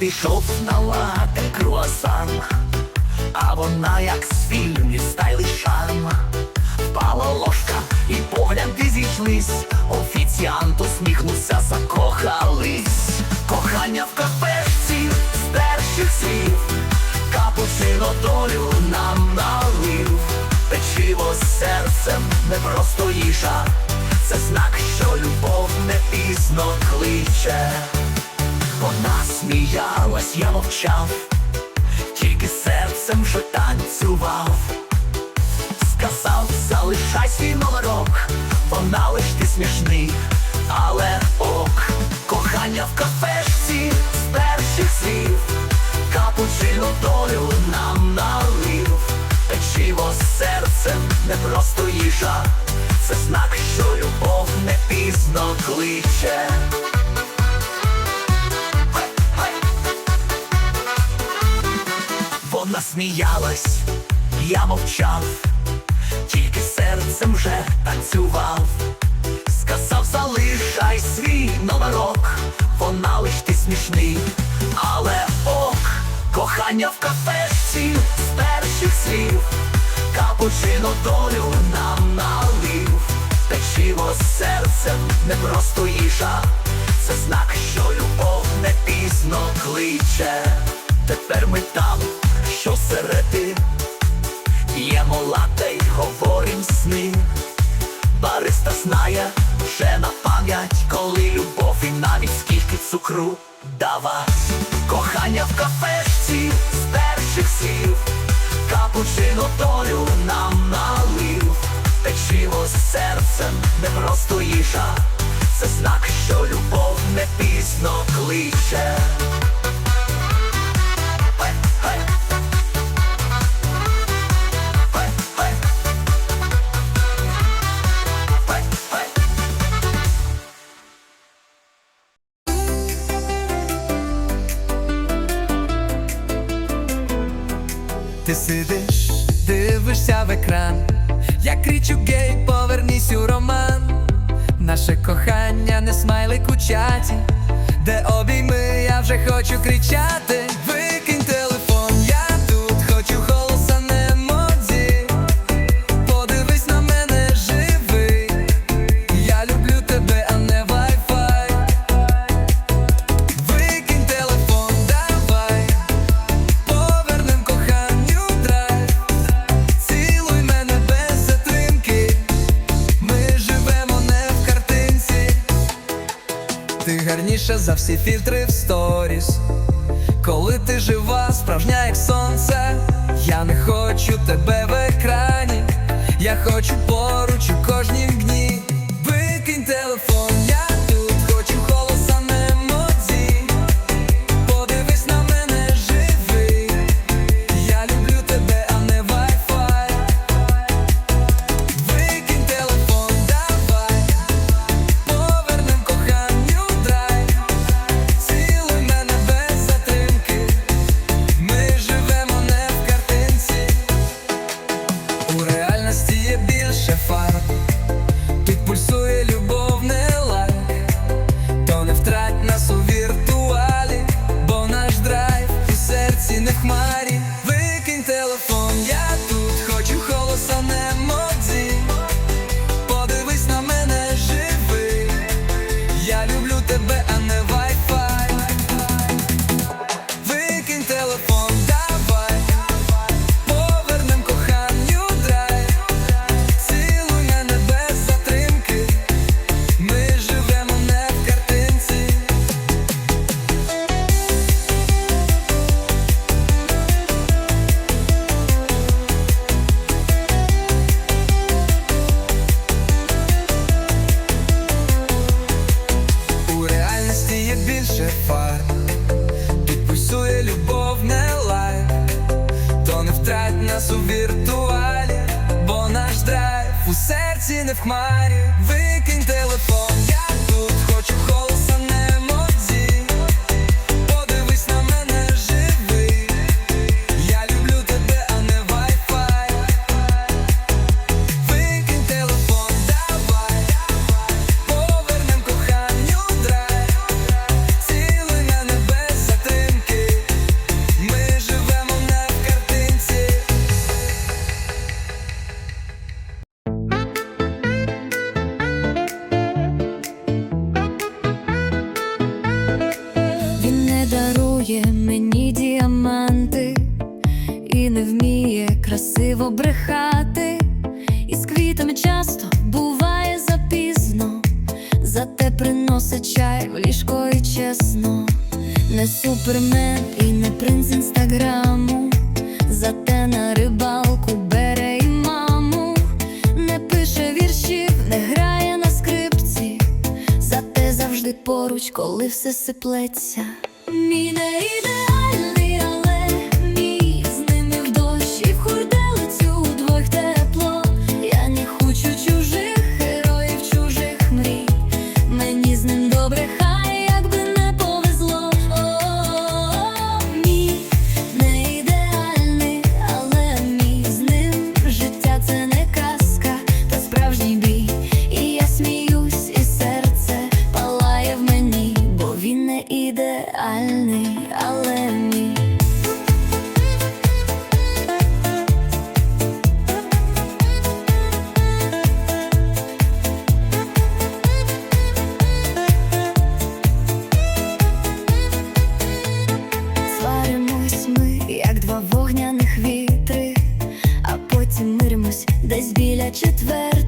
прийшов на лате круасан, а вона як з фільмів стайлий шарм. Впала ложка і погляди зійшлись. Офіціант усміхнувся, закохались. Кохання в кафешці з перших слів. Капучино долю нам налив. Печиво з серцем не просто їжа. Це знак, що любов не пізно кличе. Вона сміялась, я мовчав, тільки серцем вже танцював. Сказав, залишай свій номерок, вона лиш ти смішний, але ок, кохання в кафешці з перших слів, капучино долю нам налив, печиво серцем не просто їжа, це знак, що любов не пізно кличе. Вона сміялась, я мовчав, тільки серцем вже танцював. Сказав, залишай свій номерок, вона лиш ти смішний, але ок, кохання в кафешці з перших слів, капучино долю нам налив, печиво серцем не просто їжа, це знак, що любов не пізно кличе. Тепер ми там, що середи, П'ємо лате й говорим сни. Бариста знає вже на пам'ять, коли любов і навіть скільки цукру давать. Кохання в кафешці з перших слів, капучино долю нам налив, печиво з серцем не просто їжа, це знак, що любов не пізно кличе. Сидиш, дивишся в екран, я кричу гей, повернись у роман. Наше кохання не смайлик у чаті, де обійми, я вже хочу кричати. Всі фільтри в сторіс. Коли ти жива, справжня як сонце Я не хочу тебе в екрані. Я хочу поруч не в хмарі. Викинь телефон, четвер.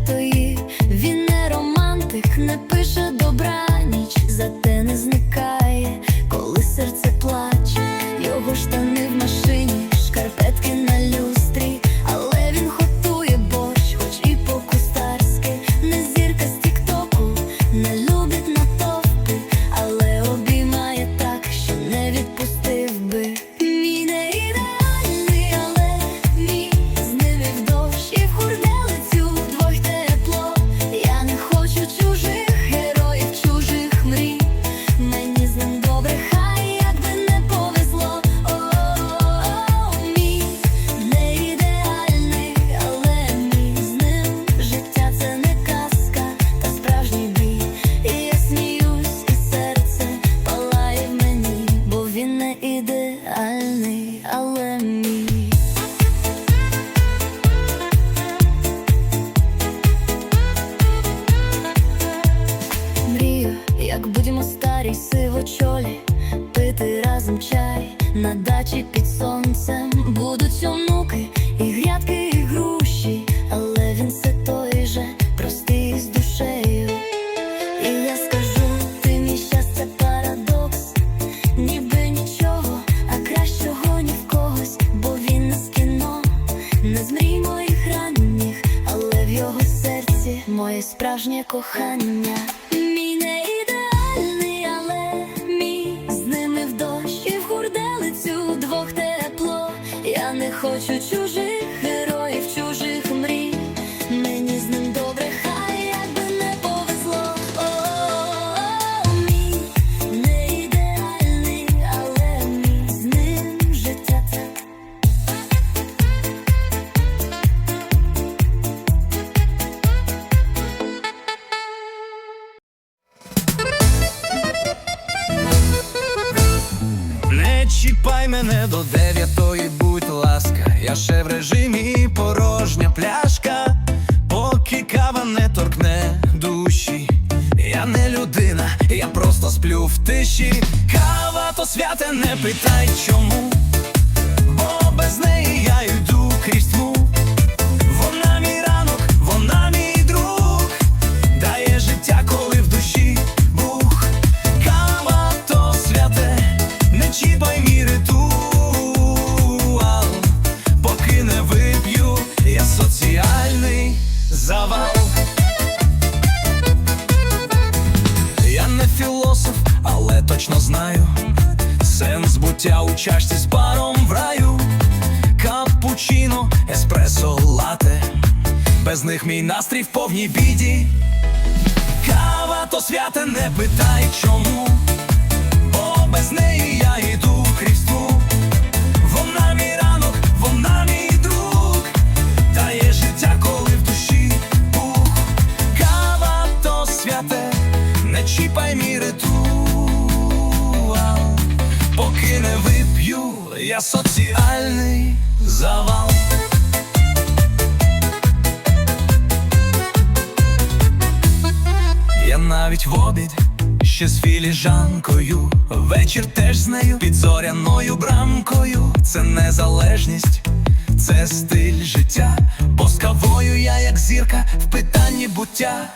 ще з філіжанкою, вечір теж з нею під зоряною брамкою. Це незалежність, це стиль життя. Боскавою, я, як зірка, в питанні буття.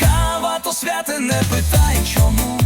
Кава то святе не питай чому.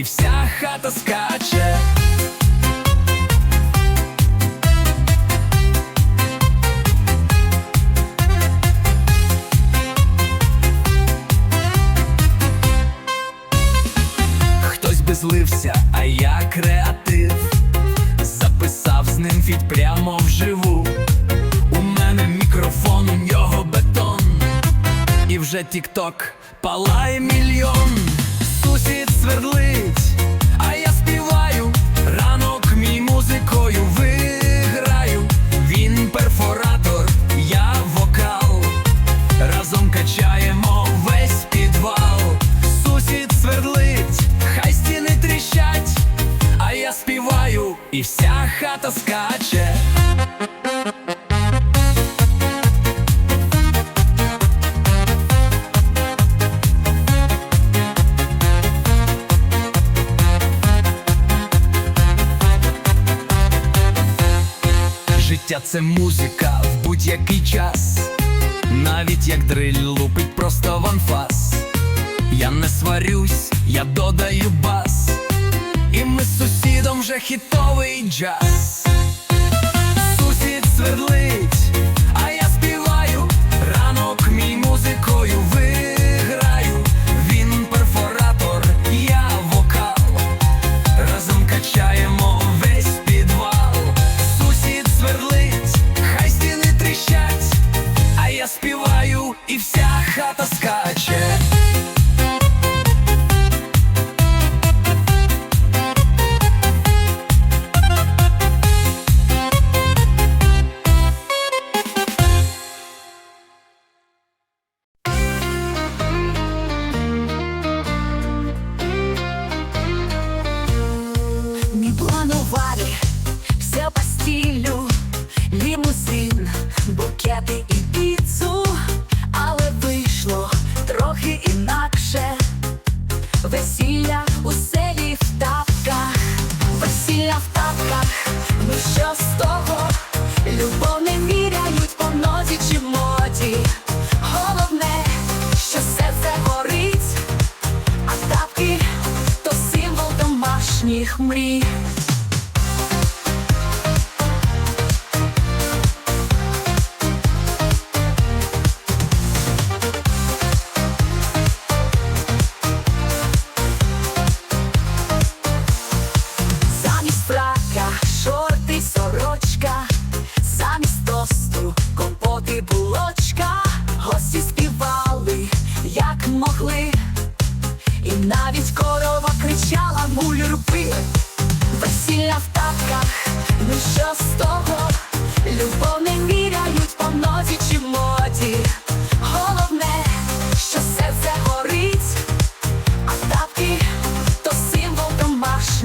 і вся хата скаче. Хтось би злився, а я креатив, записав з ним фіт прямо вживу. У мене мікрофон, у нього бетон, і вже тік-ток палає мільйон. Сусід свердлить дуже хітовий джаз. Сусід свердлить, а я співаю ранок мій музикою.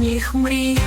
їхніх мрій.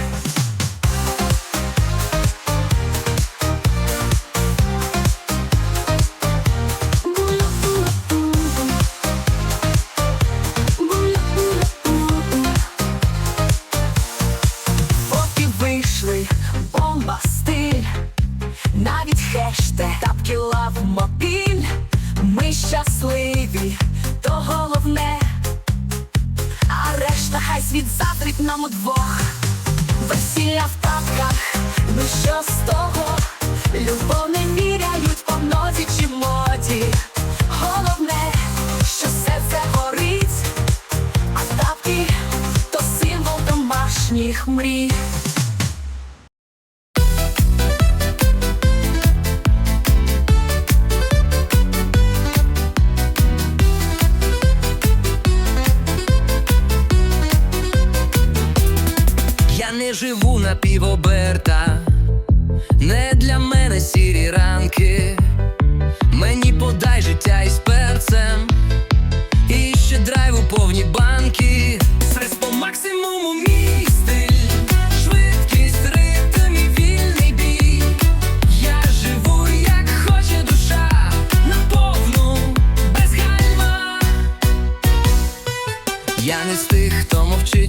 мрій.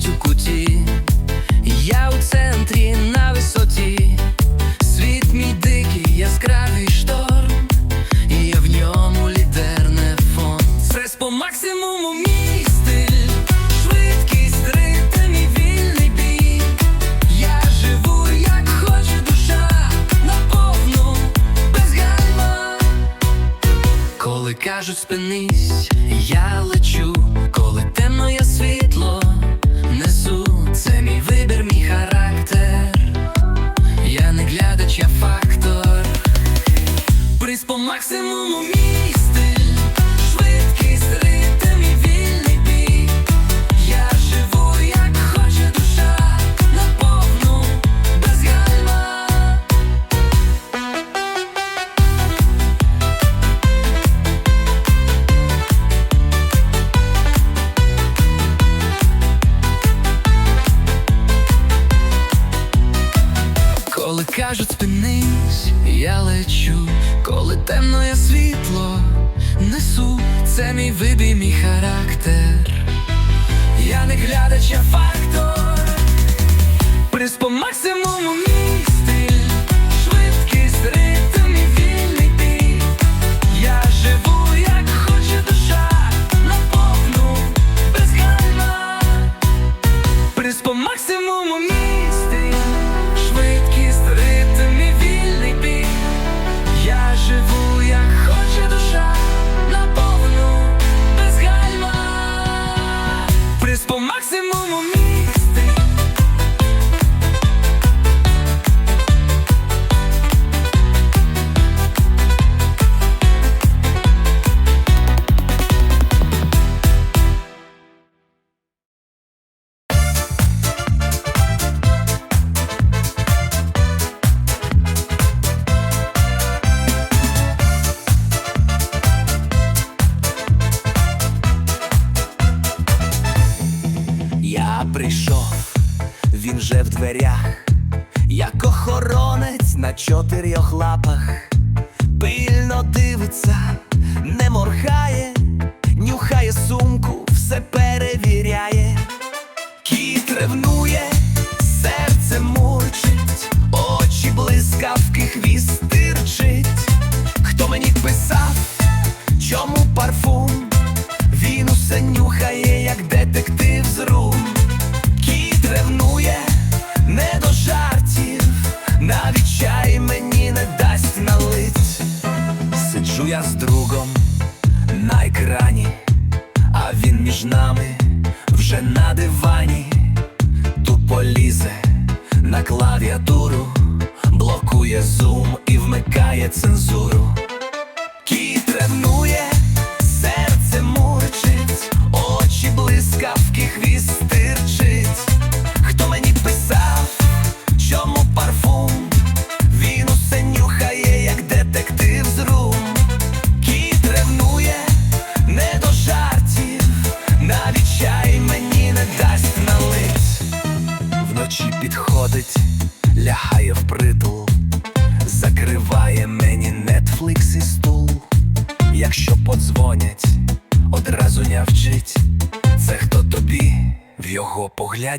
у куті, я у центрі на висоті, світ мій дикий, яскравий шторм, і я в ньому лідер не фон. Стрес по максимуму мій стиль, швидкість, ритм і вільний бій. Я живу, як хоче душа, наповну без гальма, коли кажуть спини. Maximum. це мій вибій, мій характер. Я не глядач, я фактор. Приспо максимуму мій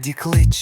The Klitsch.